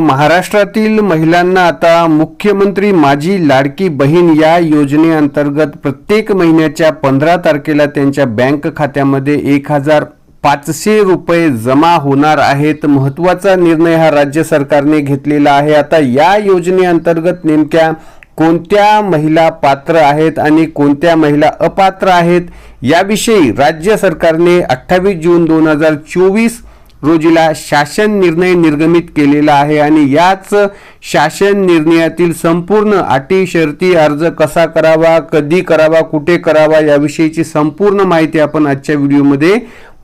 महाराष्ट्रातील महिलांना आता मुख्यमंत्री माझी लाडकी बहीण या योजनेअंतर्गत प्रत्येक महिन्याच्या पंधरा तारखेला त्यांच्या बँक खात्यामध्ये एक हजार पाचशे रुपये जमा होणार आहेत. महत्त्वाचा निर्णय हा राज्य सरकारने घेतलेला आहे. आता या योजनेअंतर्गत नेमक्या कोणत्या महिला पात्र आहेत आणि कोणत्या महिला अपात्र आहेत याविषयी राज्य सरकारने अठ्ठावीस जून दोन हजार चोवीस रोजीला शासन निर्णय निर्गमित केलेला आहे आणि याच शासन निर्णयातील संपूर्ण अटी शर्ती अर्ज कसा करावा कधी करावा कुठे करावा याविषयीची संपूर्ण माहिती आपण आजच्या व्हिडिओमध्ये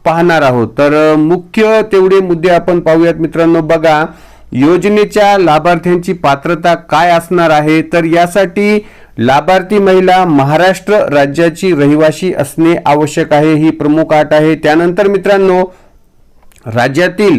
पाहणार आहोत. तर मुख्य तेवढे मुद्दे आपण पाहूयात मित्रांनो. बघा योजनेच्या लाभार्थ्यांची पात्रता काय असणार आहे? तर यासाठी लाभार्थी महिला महाराष्ट्र राज्याची रहिवासी असणे आवश्यक आहे. ही प्रमुख अट आहे. त्यानंतर मित्रांनो राज्यातील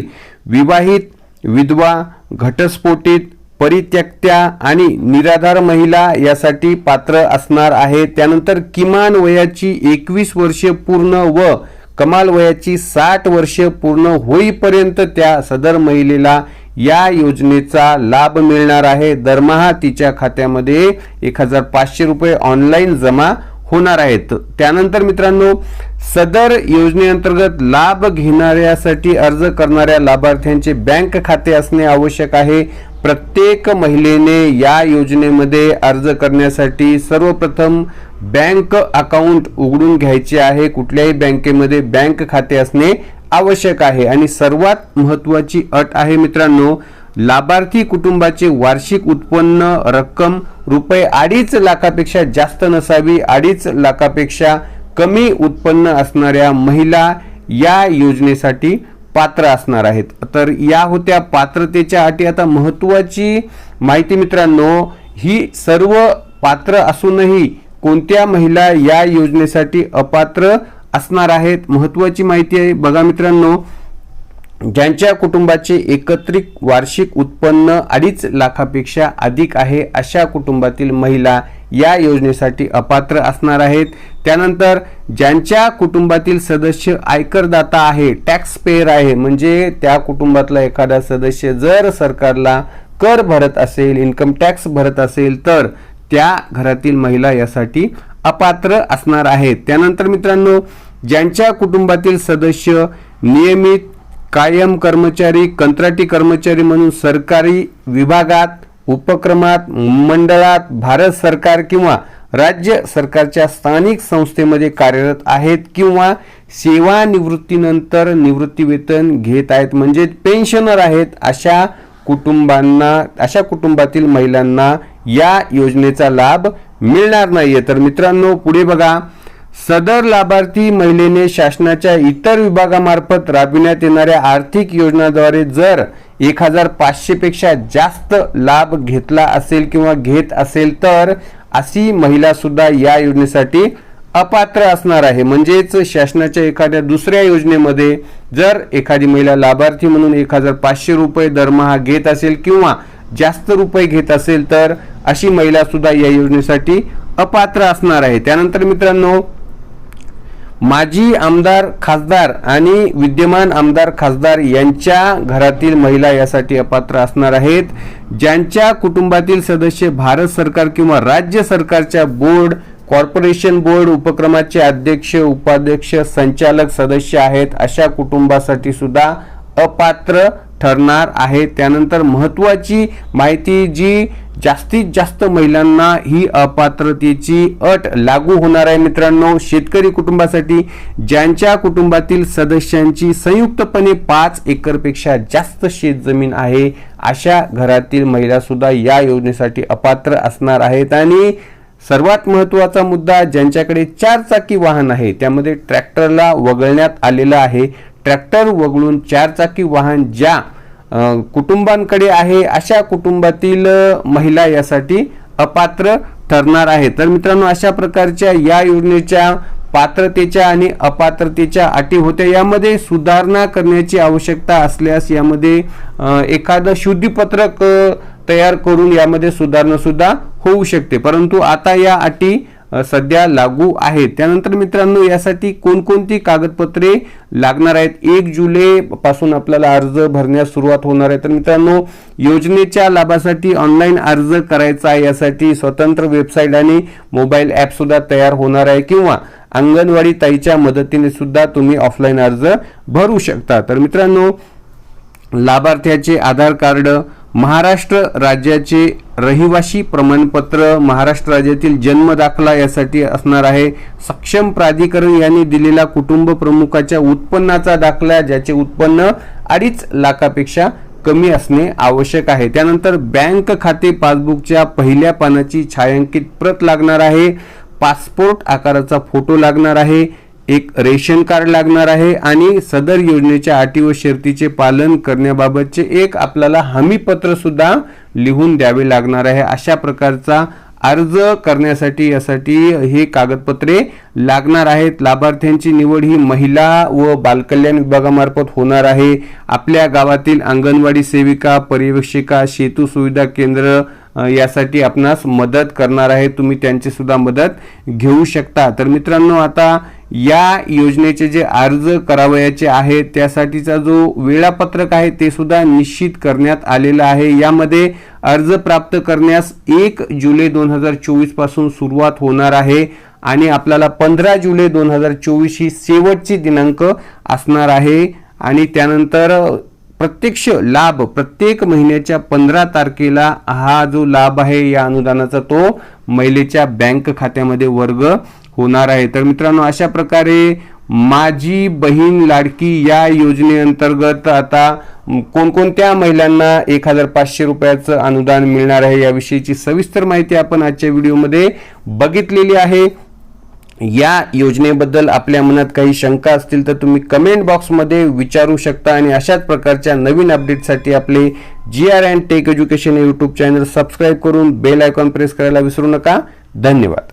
विवाहित विधवा घटस्फोटित परित्यक्त्या आणि निराधार महिला यासाठी पात्र असणार आहे. त्यानंतर किमान वयाची एकवीस वर्षे पूर्ण व कमाल वयाची साठ वर्ष पूर्ण होईपर्यंत त्या सदर महिलेला या योजनेचा लाभ मिळणार आहे. दरमहा तिच्या खात्यामध्ये एक हजार पाचशे रुपये ऑनलाईन जमा होणार आहेत. त्यानंतर मित्रांनो सदर योजनेअंतर्गत लाभ घेणाऱ्यासाठी अर्ज करणाऱ्या लाभार्थ्यांचे बँक खाते असणे आवश्यक आहे. प्रत्येक महिलेने या योजनेमध्ये अर्ज करण्यासाठी सर्वप्रथम बँक अकाउंट उघडून घ्यायचे आहे. कुठल्याही बँकेमध्ये बँक खाते असणे आवश्यक आहे. आणि सर्वात महत्वाची अट आहे मित्रांनो लाभार्थी कुटुंबाचे वार्षिक उत्पन्न रक्कम रुपये अडीच लाखापेक्षा जास्त नसावी अडीच लाखापेक्षा कमी उत्पन्न असणाऱ्या महिला या योजनेसाठी पात्र असणार आहेत. तर या होत्या पात्रतेच्या अटी. आता महत्त्वाची माहिती मित्रांनो ही सर्व पात्र असूनही कोणत्या महिला या योजनेसाठी अपात्र असणार आहेत? महत्त्वाची माहिती आहे बघा मित्रांनो. ज्यांच्या कुटुंबाचे एकत्रित वार्षिक उत्पन्न अडीच लाखापेक्षा अधिक आहे अशा कुटुंबातील महिला या योजनेसाठी अपात्र असणार आहेत. त्यानंतर ज्यांच्या कुटुंबातील सदस्य आयकरदाता आहे टॅक्स पेयर आहे म्हणजे त्या कुटुंबातला एखादा सदस्य जर सरकारला कर भरत असेल इन्कम टॅक्स भरत असेल तर त्या घरातील महिला यासाठी अपात्र असणार आहेत. त्यानंतर मित्रांनो ज्यांच्या कुटुंबातील सदस्य नियमित कायम कर्मचारी कंत्राटी कर्मचारी म्हणून सरकारी विभागात उपक्रमात मंडळात भारत सरकार किंवा राज्य सरकारच्या स्थानिक संस्थेमध्ये कार्यरत आहेत किंवा सेवानिवृत्तीनंतर निवृत्तीवेतन घेत आहेत. म्हणजे पेन्शनर आहेत अशा कुटुंबांना अशा कुटुंबातील महिलांना या योजनेचा लाभ मिळणार नाही आहे तर मित्रांनो पुढे बघा. सदर लाभार्थी महिलेने शासनाच्या इतर विभागामार्फत राबविण्यात येणाऱ्या आर्थिक योजनाद्वारे जर एक हजार पाचशेपेक्षा जास्त लाभ घेतला असेल किंवा घेत असेल तर अशी महिलासुद्धा या योजनेसाठी अपात्र असणार आहे. म्हणजेच शासनाच्या एखाद्या दुसऱ्या योजनेमध्ये जर एखादी महिला लाभार्थी म्हणून एक हजार पाचशे रुपये दरमहा घेत असेल किंवा जास्त रुपये घेत असेल तर अशी महिलासुद्धा या योजनेसाठी अपात्र असणार आहे. त्यानंतर मित्रांनो माजी आमदार खासदार आणि विद्यमान आमदार खासदार यांच्या घरातील महिला यासाठी अपात्र असणार आहेत. ज्यांच्या कुटुंबातील सदस्य भारत सरकार किंवा राज्य सरकारच्या बोर्ड कॉर्पोरेशन बोर्ड उपक्रमाचे अध्यक्ष उपाध्यक्ष संचालक सदस्य आहेत अशा कुटुंबासाठी सुद्धा अपात्र ठरणार आहे त्यानंतर महत्वाची माहिती जी जास्तीत जास्त महिलांना ही अपात्रतेची अट लागू होणार आहे मित्रांनो. शेतकरी कुटुंबासाठी ज्यांच्या कुटुंबातील सदस्यांची संयुक्तपणे पाच एकरपेक्षा जास्त शेत जमीन आहे अशा घरातील महिला सुद्धा या योजनेसाठी अपात्र असणार आहेत. आणि सर्वात महत्त्वाचा मुद्दा ज्यांच्याकडे चार चाकी वाहन आहे त्यामध्ये ट्रॅक्टरला वगळण्यात आलेलं आहे. ट्रॅक्टर वगळून चारचाकी वाहन ज्या कुटुंबांकडे आहे अशा कुटुंबातील महिला यासाठी अपात्र ठरणार आहे. तर मित्रांनो अशा प्रकारच्या या योजनेच्या पात्रतेच्या आणि अपात्रतेच्या अटी होत्या. यामध्ये सुधारणा करण्याची आवश्यकता असल्यास यामध्ये एखादं शुद्धीपत्रक तयार करून यामध्ये सुधारणा सुद्धा होऊ शकते. परंतु आता या अटी सध्या लागू आहेत. त्यानंतर मित्रांनो यासाठी कोणकोणती कागदपत्रे लागणार आहेत? एक जुलै पासून आपल्याला अर्ज भरण्यास सुरुवात होणार आहे. तर मित्रांनो योजनेच्या लाभासाठी ऑनलाईन अर्ज करायचा आहे. यासाठी स्वतंत्र वेबसाईट आणि मोबाईल ॲप सुद्धा तयार होणार आहे किंवा अंगणवाडी ताईच्या मदतीने सुद्धा तुम्ही ऑफलाईन अर्ज भरू शकता. तर मित्रांनो लाभार्थ्याचे आधार कार्ड महाराष्ट्र राज्याचे रहिवासी प्रमाणपत्र महाराष्ट्र राज्यातील जन्म दाखला यासाठी असणार आहे. सक्षम प्राधिकरण यांनी दिलेला कुटुंब प्रमुखाच्या उत्पन्नाचा दाखला ज्याचे उत्पन्न अडीच लाखापेक्षा कमी असणे आवश्यक आहे. त्यानंतर बँक खाते पासबुकच्या पहिल्या पानाची छायांकित प्रत लागणार आहे. पासपोर्ट आकाराचा फोटो लागणार आहे. एक रेशन कार्ड लागणार आहे आणि सदर योजनेच्या अटी व शर्तीचे पालन करण्याबाबतचे एक आपल्याला हमीपत्र सुद्धा लिहून द्यावे लागणार आहे. अशा प्रकारचा अर्ज करण्यासाठी यासाठी हे कागदपत्रे लागणार आहेत. लाभार्थ्यांची निवड ही महिला व बालकल्याण विभागामार्फत होणार आहे. आपल्या गावातील अंगणवाडी सेविका पर्यवेक्षिका सेतू सुविधा केंद्र यासाठी आपणास मदत करणार आहे. तुम्ही त्यांची सुद्धा मदत घेऊ शकता. तर मित्रांनो आता या योजनेचे जे अर्ज करावयाचे आहे त्यासाठीचा जो वेळापत्रक आहे ते सुद्धा निश्चित करण्यात आलेलं आहे. यामध्ये अर्ज प्राप्त करण्यास एक जुलै दोन हजार चोवीसपासून सुरुवात होणार आहे आणि आपल्याला पंधरा जुलै दोन हजार चोवीस ही शेवटची दिनांक असणार आहे. आणि त्यानंतर प्रत्यक्ष लाभ प्रत्येक महिन्याच्या पंधरा तारखेला हा जो लाभ आहे या अनुदानाचा तो महिलेच्या बँक खात्यामध्ये वर्ग होणार आहे. तर मित्रांनो अशा प्रकारे माझी बहीण लाडकी या योजनेअंतर्गत आता कोणकोणत्या महिलांना एक हजार पाचशे रुपयाचं अनुदान मिळणार आहे याविषयीची सविस्तर माहिती आपण आजच्या व्हिडिओमध्ये बघितलेली आहे. या योजनेबद्दल आपल्या मनात काही शंका असतील तर तुम्ही कमेंट बॉक्समध्ये विचारू शकता आणि अशाच प्रकारच्या नवीन अपडेटसाठी आपले G R and tech education YouTube channel subscribe करून बेल आयकॉन प्रेस करायला विसरू नका. धन्यवाद.